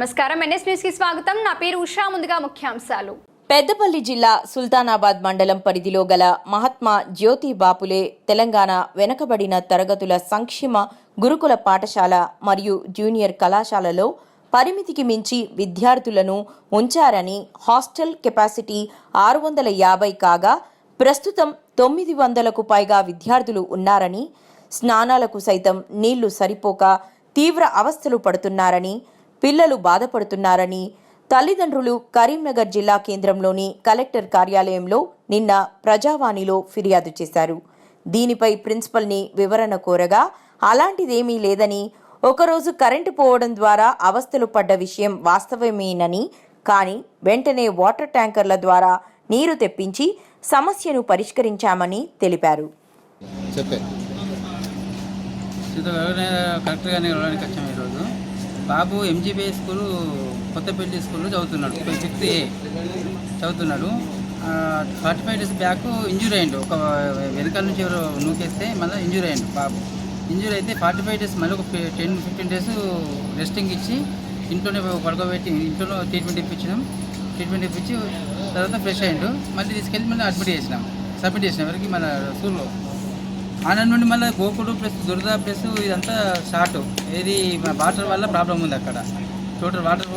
నమస్కారం. ఎన్ఎస్ న్యూస్కి స్వాగతం. నా పేరు ఉషా. ముందుగా ముఖ్యాంశాలు. పెద్దపల్లి జిల్లా సుల్తానాబాద్ మండలం పరిధిలో గల మహాత్మా జ్యోతి బాపులే తెలంగాణ వెనకబడిన తరగతుల సంక్షేమ గురుకుల పాఠశాల మరియు జూనియర్ కళాశాలలో పరిమితికి మించి విద్యార్థులను ఉంచారని హాస్టల్ కెపాసిటీ ఆరు వందల యాభై కాగా ప్రస్తుతం తొమ్మిది వందలకు పైగా విద్యార్థులు ఉన్నారని స్నానాలకు సైతం నీళ్ళు సరిపోక తీవ్ర అవస్థలు పడుతున్నారని పిల్లలు బాధపడుతున్నారని తల్లిదండ్రులు కరీంనగర్ జిల్లా కేంద్రంలోని కలెక్టర్ కార్యాలయంలో నిన్న ప్రజావాణిలో ఫిర్యాదు చేశారు. దీనిపై ప్రిన్సిపల్ని వివరణ కోరగా అలాంటిదేమీ లేదని ఒకరోజు కరెంటు పోవడం ద్వారా అవస్థలు పడ్డ విషయం వాస్తవమేనని కానీ వెంటనే వాటర్ ట్యాంకర్ల ద్వారా నీరు తెప్పించి సమస్యను పరిష్కరించామని తెలిపారు. కరెక్ట్గానే బాబు ఎంజీబీ స్కూల్ కొత్తపల్లి స్కూల్లో చదువుతున్నాడు. ఫిఫ్త్ ఏ చదువుతున్నాడు. Forty five days back injury అయ్యిండు ఒక వెనకాల నుంచి ఎవరు నూకేస్తే మళ్ళీ ఇంజూరీ అయ్యిండు బాబు. ఇంజూరీ అయితే ఫార్టీ ఫైవ్ డేస్ మళ్ళీ ఒక టెన్ ఫిఫ్టీన్ డేస్ రెస్టింగ్ ఇచ్చి ఇంట్లోనే పడుకోబెట్టి ఇంట్లో ట్రీట్మెంట్ ఇప్పించినాం. ట్రీట్మెంట్ ఇప్పించి తర్వాత ఫ్రెష్ అయ్యిండు మళ్ళీ తీసుకెళ్ళి మళ్ళీ అడ్మిట్ చేసినాం. సబ్మిట్ చేసినాం ఎవరికి? మన స్కూల్లో. ఆనంద్ నుండి మళ్ళీ గోకుడు ప్లస్ దురద ప్లస్ ఇదంతా షార్ట్. ఏది వాటర్ వల్ల ప్రాబ్లం ఉంది అక్కడ. టోటల్ వాటర్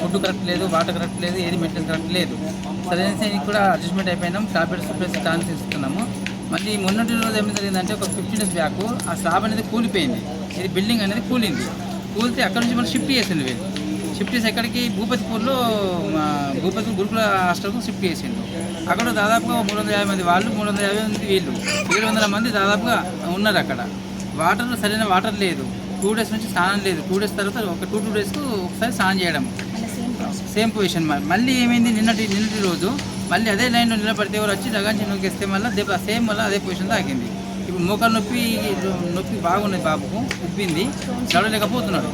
ఫుడ్ కరెక్ట్ లేదు వాటర్ కరెక్ట్ లేదు ఏది మెటీరియల్ కరెక్ట్ లేదు. సరైన సైనికి కూడా అడ్జస్ట్మెంట్ అయిపోయినాం. టాబ్లెట్స్ ప్లస్ ఛాన్స్ ఇస్తున్నాము. మళ్ళీ మొన్నటి రోజు ఏం జరిగిందంటే ఒక ఫిఫ్టీన్ డేస్ బ్యాక్ ఆ స్లాబ్ అనేది కూలిపోయింది. ఇది బిల్డింగ్ అనేది కూలింది. కూలితే అక్కడ నుంచి మనం షిఫ్ట్ చేసింది వీళ్ళు. షిఫ్ట్ చేసి ఎక్కడికి? భూపతిపూర్లో భూపతి గురుకుల హాస్టల్కు షిఫ్ట్ చేసిండు అక్కడ దాదాపుగా మూడు వందల యాభై మంది వాళ్ళు మూడు వందల యాభై మంది వీళ్ళు. ఏడు వందల మంది దాదాపుగా ఉన్నారు అక్కడ. వాటర్ సరైన వాటర్ లేదు. టూ డేస్ నుంచి స్నానం లేదు. టూ డేస్ తర్వాత ఒక టూ టూ డేస్కు ఒకసారి స్నానం చేయడం. సేమ్ పొజిషన్ మళ్ళీ ఏమైంది? నిన్నటి నిన్నటి రోజు మళ్ళీ అదే లైన్లో నిలబడితే ఎవరు వచ్చి దగాంచి నొక్కేస్తే మళ్ళీ దెబ్బ సేమ్ మళ్ళీ అదే పొజిషన్ తాకింది ఇప్పుడు మోకాలు నొప్పి నొప్పి బాగున్నది బాబుకు ఉబ్బింది. నడవలేకపోతున్నాడు.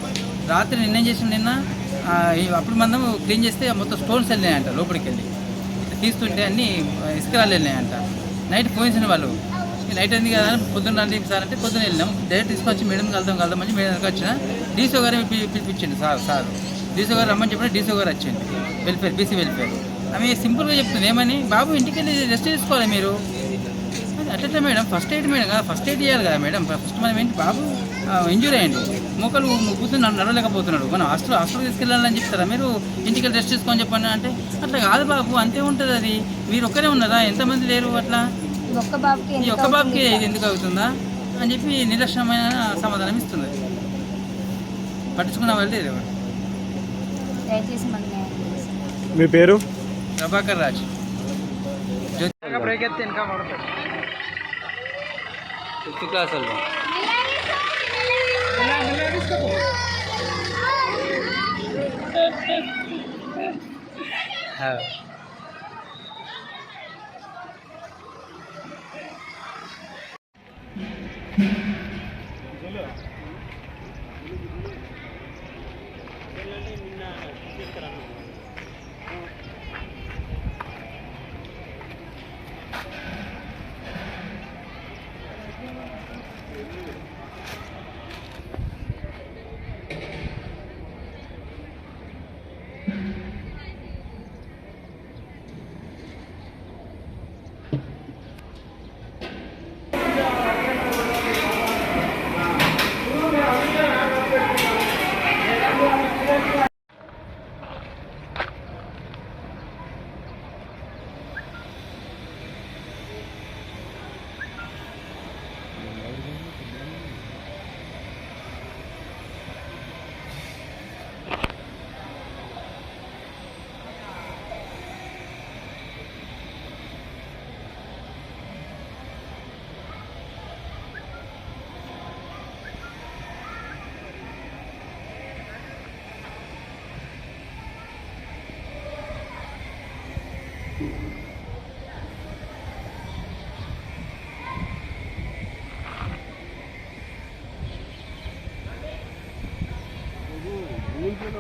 రాత్రి నిన్నేం చేసిన నిన్న? అప్పుడు మనం క్లీన్ చేస్తే మొత్తం స్టోన్స్ వెళ్ళినాయంట లోపలికి వెళ్ళి తీస్తుంటే అన్ని ఇసుకరాలు వెళ్ళినాయంట. నైట్ పోయించిన వాళ్ళు. నైట్ ఎందుకు కదా అని పొద్దున్న రండి సార్ అంటే పొద్దున్న వెళ్ళినాం. డైరెక్ట్ తీసుకొచ్చి మేడం కలుద్దాం కలుద్దాం అని మేడం దగ్గరికి వచ్చిన. డీసో గారు పిలిపించండి సార్ సార్. డీసో గారు రమ్మని చెప్పిన డీసో గారు వచ్చింది వెల్ఫేర్ బీసీ వెల్ఫేర్ ఆమె సింపుల్గా చెప్తుంది ఏమని? బాబు ఇంటికి వెళ్ళి రెస్ట్ తీసుకోవాలి మీరు. అట్లా మేడం? ఫస్ట్ ఎయిడ్ మేడం కదా ఫస్ట్ ఎయిడ్ ఇవ్వాలి కదా మేడం. ఫస్ట్ మనం ఏంటి బాబు ఇంజూరీ అయ్యండి. మొక్కలు కూర్చొని నన్ను నడవలేకపోతున్నాడు. మనం హాస్టల్ హాస్టల్ తీసుకెళ్ళాలని చెప్తారా? మీరు ఇంటికి రెస్ట్ తీసుకొని చెప్పండి అంటే అట్లా కాదు బాబు అంతే ఉంటుంది అది. మీరు ఒక్కరే ఉన్నారా? ఎంతమంది లేరు అట్లా? ఒక్క బాబుకి ఈ ఒక్క బాబుకి ఇది ఎందుకు అవుతుందా? అని చెప్పి నిర్లక్ష్యమైన సమాధానం ఇస్తుంది. పట్టించుకున్న వాళ్ళు లేదు ఎవరు మీ పేరు? ప్రభాకర్ రాజ్. ఫిఫ్త్ క్లాస్ हो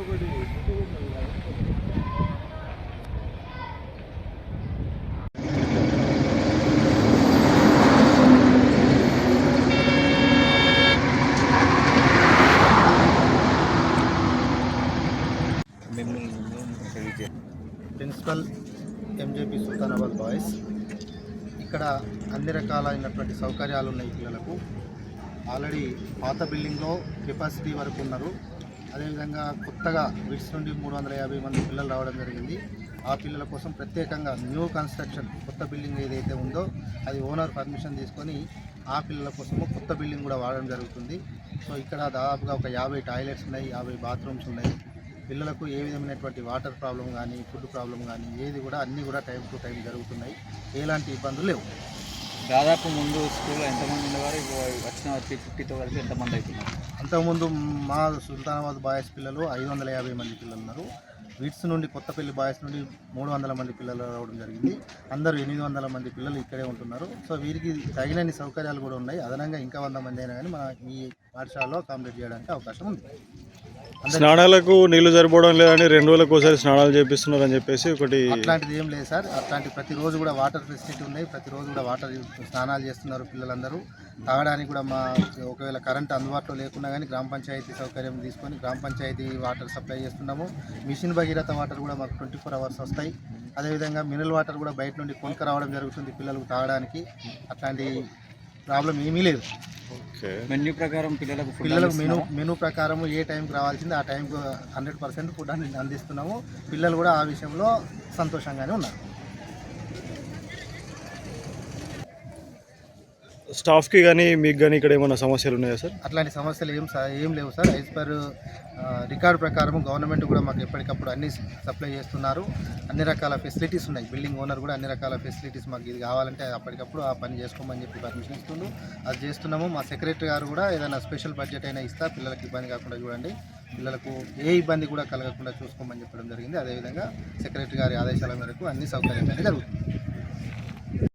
ఒకటి ప్రిన్సిపల్ ఎంజేపీ సుల్తానాబాద్ బాయ్స్. ఇక్కడ అన్ని రకాలైనటువంటి సౌకర్యాలు ఉన్నాయి పిల్లలకు. ఆల్రెడీ పాత బిల్డింగ్లో కెపాసిటీ వరకు ఉన్నారు. అదేవిధంగా కొత్తగా విడ్స్ నుండి మూడు వందల యాభై మంది పిల్లలు రావడం జరిగింది. ఆ పిల్లల కోసం ప్రత్యేకంగా న్యూ కన్స్ట్రక్షన్ కొత్త బిల్డింగ్ ఏదైతే ఉందో అది ఓనర్ పర్మిషన్ తీసుకొని ఆ పిల్లల కోసము కొత్త బిల్డింగ్ కూడా వాడడం జరుగుతుంది. సో ఇక్కడ దాదాపుగా ఒక యాభై టాయిలెట్స్ ఉన్నాయి యాభై బాత్రూమ్స్ ఉన్నాయి. పిల్లలకు ఏ విధమైనటువంటి వాటర్ ప్రాబ్లం కానీ ఫుడ్ ప్రాబ్లం కానీ ఏది కూడా అన్నీ కూడా టైం టు టైం జరుగుతున్నాయి. ఎలాంటి ఇబ్బందులు లేవు. దాదాపు ముందు స్కూల్లో ఎంతమంది ఉండేవారు? ఇప్పుడు వచ్చిన త్రీ ఫిఫ్టీతో కలిసి ఎంతమంది అవుతున్నారు అంతకుముందు మా సుల్తానాబాద్ బాయ్స్ పిల్లలు ఐదు వందల యాభై మంది పిల్లలు ఉన్నారు. విట్స్ నుండి కొత్తపల్లి బాయ్స్ నుండి మూడు వందల మంది పిల్లలు రావడం జరిగింది. అందరూ ఎనిమిది వందల మంది పిల్లలు ఇక్కడే ఉంటున్నారు. సో వీరికి తగినన్ని సౌకర్యాలు కూడా ఉన్నాయి. అదనంగా ఇంకా వంద మంది అయినా కానీ మన ఈ పాఠశాలలో అకామిడేట్ చేయడానికి అవకాశం ఉంది. స్నానాలకు నీళ్ళు సరిపోవడం లేదని రెండు రోజులకు ఒకసారి స్నానాలు చేపిస్తున్నారు అని చెప్పేసి ఒకటి అట్లాంటిది ఏం లేదు సార్. అట్లాంటి ప్రతిరోజు కూడా వాటర్ ఫెసిలిటీ ఉన్నాయి. ప్రతిరోజు కూడా వాటర్ స్నానాలు చేస్తున్నారు పిల్లలందరూ. తాగడానికి కూడా మా ఒకవేళ కరెంట్ అందుబాటులో లేకున్నా కానీ గ్రామ పంచాయతీ సౌకర్యం తీసుకొని గ్రామ పంచాయతీ వాటర్ సప్లై చేస్తున్నాము. మిషన్ భగీరథ వాటర్ కూడా మాకు ట్వంటీ ఫోర్ అవర్స్ వస్తాయి. అదేవిధంగా మినరల్ వాటర్ కూడా బయట నుండి కొనుక రావడం జరుగుతుంది పిల్లలకు తాగడానికి. అట్లాంటి ప్రాబ్లం ఏమీ లేదు. ఓకే. మెన్యూ ప్రకారం పిల్లలకు పిల్లలకు మెనూ మెనూ ప్రకారం ఏ టైంకి రావాల్సింది ఆ టైంకి హండ్రెడ్ పర్సెంట్ ఫుడ్ అందిస్తున్నాము. పిల్లలు కూడా ఆ విషయంలో సంతోషంగానే ఉన్నారు. స్టాఫ్కి కానీ మీకు కానీ ఇక్కడ ఏమైనా సమస్యలు ఉన్నాయా సార్? అట్లాంటి సమస్యలు ఏం స- ఏం లేవు సార్. యాజ్ పర్ రికార్డ్ ప్రకారం గవర్నమెంట్ కూడా మాకు ఎప్పటికప్పుడు అన్ని సప్లై చేస్తున్నారు. అన్ని రకాల ఫెసిలిటీస్ ఉన్నాయి. బిల్డింగ్ ఓనర్ కూడా అన్ని రకాల ఫెసిలిటీస్ మాకు ఇది కావాలంటే అప్పటికప్పుడు ఆ పని చేసుకోమని చెప్పి పర్మిషన్ ఇస్తుండు. అది చేస్తున్నాము. మా సెక్రటరీ గారు కూడా ఏదైనా స్పెషల్ బడ్జెట్ అయినా ఇస్తా పిల్లలకి ఇబ్బంది కాకుండా చూడండి. పిల్లలకు ఏ ఇబ్బంది కూడా కలగకుండా చూసుకోమని చెప్పడం జరిగింది. అదేవిధంగా సెక్రటరీ గారి ఆదేశాల మేరకు అన్ని సౌకర్యాలు జరుగుతుంది